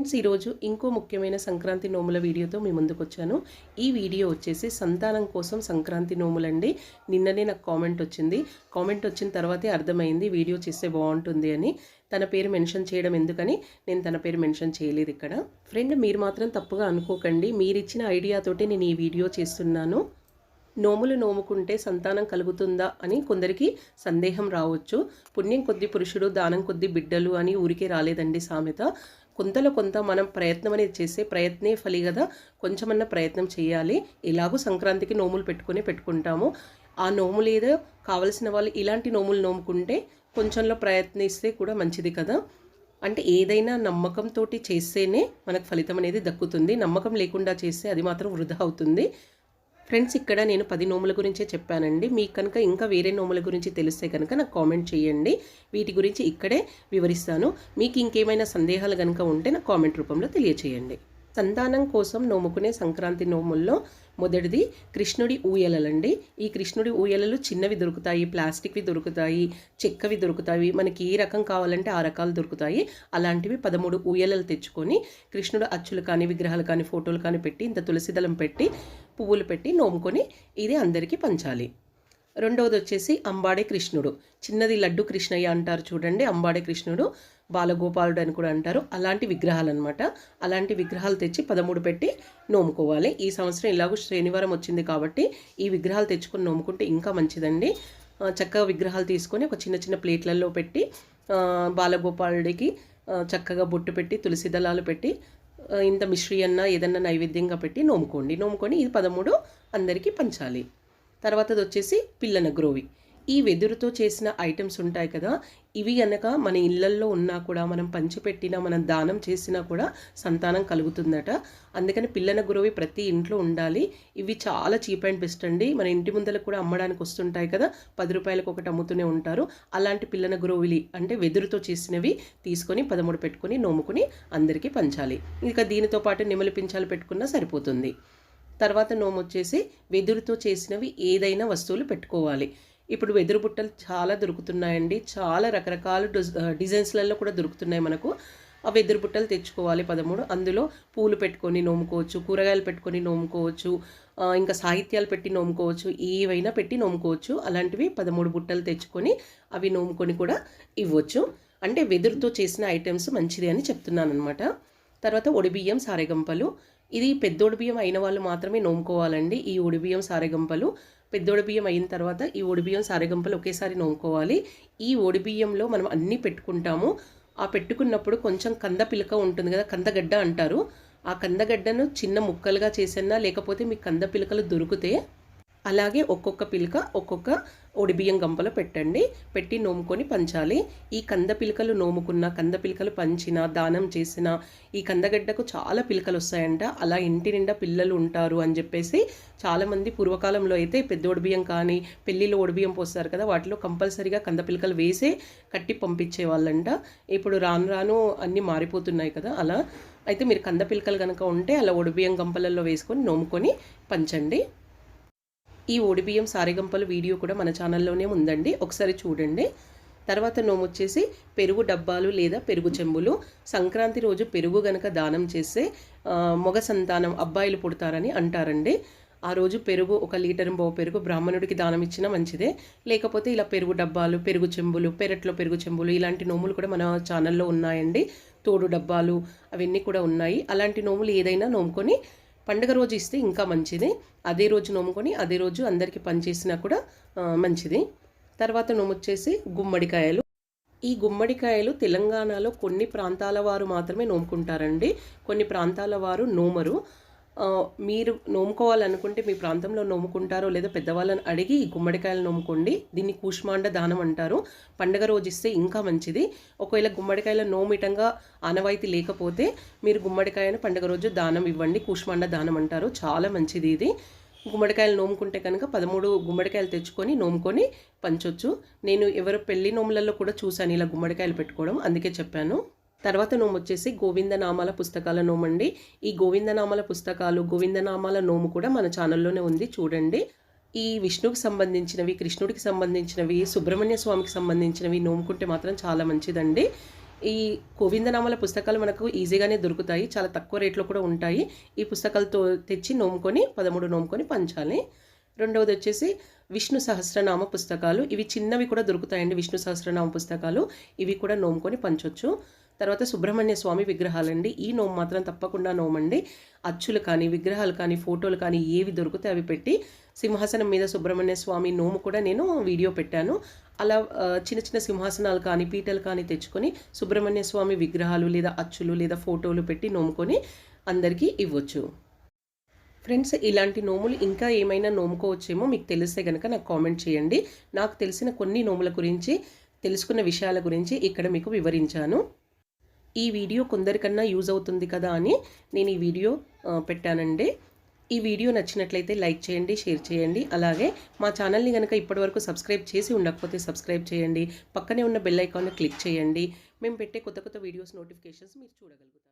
Friends ఈరోజు ఇంకో ముఖ్యమైన సంక్రాంతి నోముల వీడియోతో మీ ముందుకు వచ్చాను. ఈ వీడియో వచ్చేసి సంతానం కోసం సంక్రాంతి నోములండి. నిన్ననే నాకు కామెంట్ వచ్చింది. కామెంట్ వచ్చిన తర్వాతే అర్థమైంది వీడియో చేస్తే బాగుంటుంది అని. తన పేరు మెన్షన్ చేయడం ఎందుకని నేను తన పేరు మెన్షన్ చేయలేదు ఇక్కడ. ఫ్రెండ్ మీరు మాత్రం తప్పుగా అనుకోకండి. మీరిచ్చిన ఐడియాతోటి నేను ఈ వీడియో చేస్తున్నాను. నోములు నోముకుంటే సంతానం కలుగుతుందా అని కొందరికి సందేహం రావచ్చు. పుణ్యం కొద్ది పురుషుడు దానం కొద్ది బిడ్డలు అని ఊరికే రాలేదండి సామెత. కొంతలో కొంత మనం ప్రయత్నం అనేది చేసే ప్రయత్నే ఫలి కదా. కొంచెమన్నా ప్రయత్నం చేయాలి. ఎలాగో సంక్రాంతికి నోములు పెట్టుకుని పెట్టుకుంటాము. ఆ నోములు ఏదో కావలసిన వాళ్ళు ఇలాంటి నోములు నోముకుంటే కొంచెంలో ప్రయత్నిస్తే కూడా మంచిది కదా. అంటే ఏదైనా నమ్మకంతో చేస్తేనే మనకు ఫలితం అనేది దక్కుతుంది. నమ్మకం లేకుండా చేస్తే అది మాత్రం వృధా అవుతుంది. ఫ్రెండ్స్ ఇక్కడ నేను పది నోముల గురించే చెప్పానండి. మీకు కనుక ఇంకా వేరే నోముల గురించి తెలిస్తే కనుక నాకు కామెంట్ చేయండి. వీటి గురించి ఇక్కడే వివరిస్తాను. మీకు ఇంకేమైనా సందేహాలు కనుక ఉంటే నాకు కామెంట్ రూపంలో తెలియచేయండి. సంతానం కోసం నోముకునే సంక్రాంతి నోముల్లో మొదటిది కృష్ణుడి ఊయలలండి. ఈ కృష్ణుడి ఊయలలు చిన్నవి దొరుకుతాయి ప్లాస్టిక్వి దొరుకుతాయి చెక్కవి దొరుకుతాయి. మనకి ఏ రకం కావాలంటే ఆ రకాలు దొరుకుతాయి. అలాంటివి పదమూడు ఊయలలు తెచ్చుకొని కృష్ణుడు అచ్చులు కానీ విగ్రహాలు కానీ ఫోటోలు కానీ పెట్టి ఇంత తులసిదళం పెట్టి పువ్వులు పెట్టి నోముకొని ఇది అందరికీ పంచాలి. రెండవది వచ్చేసి అంబాడే కృష్ణుడు. చిన్నది లడ్డు కృష్ణయ్య అంటారు చూడండి అంబాడే కృష్ణుడు. బాలగోపాలుడు అని కూడా అంటారు. అలాంటి విగ్రహాలు అనమాట అలాంటి విగ్రహాలు తెచ్చి పదమూడు పెట్టి నోముకోవాలి. ఈ సంవత్సరం ఇలాగూ శనివారం వచ్చింది కాబట్టి ఈ విగ్రహాలు తెచ్చుకొని నోముకుంటే ఇంకా మంచిదండి. చక్కగా విగ్రహాలు తీసుకొని ఒక చిన్న చిన్న ప్లేట్లలో పెట్టి బాలగోపాలుడికి చక్కగా బొట్టు పెట్టి తులసి దళాలు పెట్టి ఇంత మిశ్రీ అన్న ఏదన్నా నైవేద్యంగా పెట్టి నోముకోండి. నోముకొని ఇది పదమూడు అందరికీ పంచాలి. తర్వాతది వచ్చేసి పిల్లన గ్రోవి. ఈ వెదురుతో చేసిన ఐటమ్స్ ఉంటాయి కదా ఇవి గనక మన ఇళ్ళల్లో ఉన్నా కూడా మనం పంచిపెట్టినా మనం దానం చేసినా కూడా సంతానం కలుగుతుందట. అందుకని పిల్లన గురువి ప్రతి ఇంట్లో ఉండాలి. ఇవి చాలా చీప్ అండ్ బెస్ట్ అండి. మన ఇంటి ముందర కూడా అమ్మడానికి వస్తుంటాయి కదా పది రూపాయలకు ఒకటి అమ్ముతూనే ఉంటారు. అలాంటి పిల్లన గురువులి అంటే వెదురుతో చేసినవి తీసుకొని పదమూడు పెట్టుకొని నోముకొని అందరికీ పంచాలి. ఇంకా దీనితో పాటు నిమలి పించాలు పెట్టుకున్నా సరిపోతుంది. తర్వాత నోము వచ్చేసి వెదురుతో చేసినవి ఏదైనా వస్తువులు పెట్టుకోవాలి. ఇప్పుడు వెదురు బుట్టలు చాలా దొరుకుతున్నాయండి. చాలా రకరకాల డిజైన్స్లలో కూడా దొరుకుతున్నాయి మనకు. ఆ వెదురు బుట్టలు తెచ్చుకోవాలి పదమూడు. అందులో పూలు పెట్టుకొని నోముకోవచ్చు కూరగాయలు పెట్టుకొని నోముకోవచ్చు ఇంకా సాహిత్యాలు పెట్టి నోముకోవచ్చు ఏవైనా పెట్టి నోముకోవచ్చు. అలాంటివి పదమూడు బుట్టలు తెచ్చుకొని అవి నోముకొని కూడా ఇవ్వచ్చు. అంటే వెదురుతో చేసిన ఐటమ్స్ మంచిది అని చెప్తున్నాను అనమాట తర్వాత ఒడిబియ్యం సారెగంపలు ఇది పెద్దోడి బియ్యం అయిన వాళ్ళు మాత్రమే నోముకోవాలండి. ఈ ఒడిబియ్యం సారెగంపలు పెద్దోడి బియ్యం అయిన తర్వాత ఈ ఒడిబియ్యం సారెగంపలు ఒకేసారి నోముకోవాలి. ఈ ఒడిబియ్యంలో మనం అన్నీ పెట్టుకుంటాము. ఆ పెట్టుకున్నప్పుడు కొంచెం కంద పిలక ఉంటుంది కదా కందగడ్డ అంటారు. ఆ కందగడ్డను చిన్న ముక్కలుగా చేసన్నా లేకపోతే మీకు కంద పిలకలు దొరికితే అలాగే ఒక్కొక్క పిలక ఒక్కొక్క ఒడిబియ్యం గంపలో పెట్టండి. పెట్టి నోముకొని పంచాలి. ఈ కంద పిలకలు నోముకున్న కంద పిలకలు పంచిన దానం చేసిన ఈ కందగడ్డకు చాలా పిలకలు వస్తాయంట. అలా ఇంటి నిండా పిల్లలు ఉంటారు అని చెప్పేసి చాలామంది పూర్వకాలంలో అయితే పెద్ద ఒడిబియ్యం కానీ పెళ్ళిలో ఒడిబియ్యం పోస్తారు కదా వాటిలో కంపల్సరీగా కంద పిలకలు వేసే కట్టి పంపించే వాళ్ళంట. ఇప్పుడు రాను రాను అన్నీ మారిపోతున్నాయి కదా అలా. అయితే మీరు కంద పిలకలు కనుక ఉంటే అలా ఒడిబియ్యం గంపలలో వేసుకొని నోముకొని పంచండి. ఈ ఓడిబియ్యం సారెగంపలు వీడియో కూడా మన ఛానల్లోనే ఉందండి. ఒకసారి చూడండి. తర్వాత నోము వచ్చేసి పెరుగు డబ్బాలు లేదా పెరుగు చెంబులు. సంక్రాంతి రోజు పెరుగు గనక దానం చేస్తే మొగ సంతానం అబ్బాయిలు పుడతారని అంటారండి. ఆ రోజు పెరుగు ఒక లీటర్ బో పెరుగు బ్రాహ్మణుడికి దానం ఇచ్చినా మంచిదే. లేకపోతే ఇలా పెరుగు డబ్బాలు పెరుగు చెంబులు పెరట్లో పెరుగు చెంబులు ఇలాంటి నోములు కూడా మన ఛానల్లో ఉన్నాయండి. తోడు డబ్బాలు అవన్నీ కూడా ఉన్నాయి. అలాంటి నోములు ఏదైనా నోముకొని పండుగ రోజు ఇస్తే ఇంకా మంచిది. అదే రోజు నోముకొని అదే రోజు అందరికీ పనిచేసినా కూడా మంచిది. తర్వాత నోముచ్చేసి గుమ్మడికాయలు. ఈ గుమ్మడికాయలు తెలంగాణలో కొన్ని ప్రాంతాల వారు మాత్రమే నోముకుంటారండి కొన్ని ప్రాంతాల వారు నోమరు మీరు నోముకోవాలనుకుంటే మీ ప్రాంతంలో నోముకుంటారో లేదా పెద్దవాళ్ళని అడిగి గుమ్మడికాయలు నోముకోండి. దీన్ని కూష్మాండ దానం అంటారు. పండగ రోజు ఇస్తే ఇంకా మంచిది. ఒకవేళ గుమ్మడికాయల నోమిటంగా ఆనవాయితీ లేకపోతే మీరు గుమ్మడికాయను పండగ రోజు దానం ఇవ్వండి. కూష్మాండ దానం అంటారు. చాలా మంచిది ఇది. గుమ్మడికాయలు నోముకుంటే కనుక పదమూడు గుమ్మడికాయలు తెచ్చుకొని నోముకొని పంచొచ్చు. నేను ఎవరు పెళ్ళి నోములలో కూడా చూశాను ఇలా గుమ్మడికాయలు పెట్టుకోవడం. అందుకే చెప్పాను. తర్వాత నోము వచ్చేసి గోవిందనామాల పుస్తకాల నోము అండి. ఈ గోవిందనామాల పుస్తకాలు గోవిందనామాల నోము కూడా మన ఛానల్లోనే ఉంది చూడండి. ఈ విష్ణువుకి సంబంధించినవి కృష్ణుడికి సంబంధించినవి సుబ్రహ్మణ్య స్వామికి సంబంధించినవి నోముకుంటే మాత్రం చాలా మంచిదండి. ఈ గోవిందనామాల పుస్తకాలు మనకు ఈజీగానే దొరుకుతాయి చాలా తక్కువ రేట్లో కూడా ఉంటాయి. ఈ పుస్తకాలతో తెచ్చి నోముకొని పదమూడు నోముకొని పంచాలి. రెండవది వచ్చేసి విష్ణు సహస్రనామ పుస్తకాలు. ఇవి చిన్నవి కూడా దొరుకుతాయండి విష్ణు సహస్రనామ పుస్తకాలు. ఇవి కూడా నోముకొని పంచవచ్చు తర్వాత సుబ్రహ్మణ్య స్వామి విగ్రహాలండి. ఈ నోము మాత్రం తప్పకుండా నోమండి. అచ్చులు కానీ విగ్రహాలు కానీ ఫోటోలు కానీ ఏవి దొరికితే అవి పెట్టి సింహాసనం మీద సుబ్రహ్మణ్య స్వామి నోము కూడా నేను వీడియో పెట్టాను. అలా చిన్న చిన్న సింహాసనాలు కానీ పీటలు కానీ తెచ్చుకొని సుబ్రహ్మణ్య స్వామి విగ్రహాలు లేదా అచ్చులు లేదా ఫోటోలు పెట్టి నోముకొని అందరికీ ఇవ్వచ్చు. ఫ్రెండ్స్ ఇలాంటి నోములు ఇంకా ఏమైనా నోముకోవచ్చేమో మీకు తెలిస్తే కనుక నాకు కామెంట్ చేయండి. నాకు తెలిసిన కొన్ని నోముల గురించి తెలుసుకున్న విషయాల గురించి ఇక్కడ మీకు వివరించాను. ఈ వీడియో కొందరికన్నా యూజ్ అవుతుంది కదా అని నేను ఈ వీడియో పెట్టానండి. ఈ వీడియో నచ్చినట్లయితే లైక్ చేయండి షేర్ చేయండి. అలాగే మా ఛానల్ని కనుక ఇప్పటివరకు సబ్స్క్రైబ్ చేసి ఉండకపోతే సబ్స్క్రైబ్ చేయండి. పక్కనే ఉన్న బెల్ ఐకాన్ని క్లిక్ చేయండి. మేము పెట్టే కొత్త కొత్త వీడియోస్ నోటిఫికేషన్స్ మీరు చూడగలుగుతారు.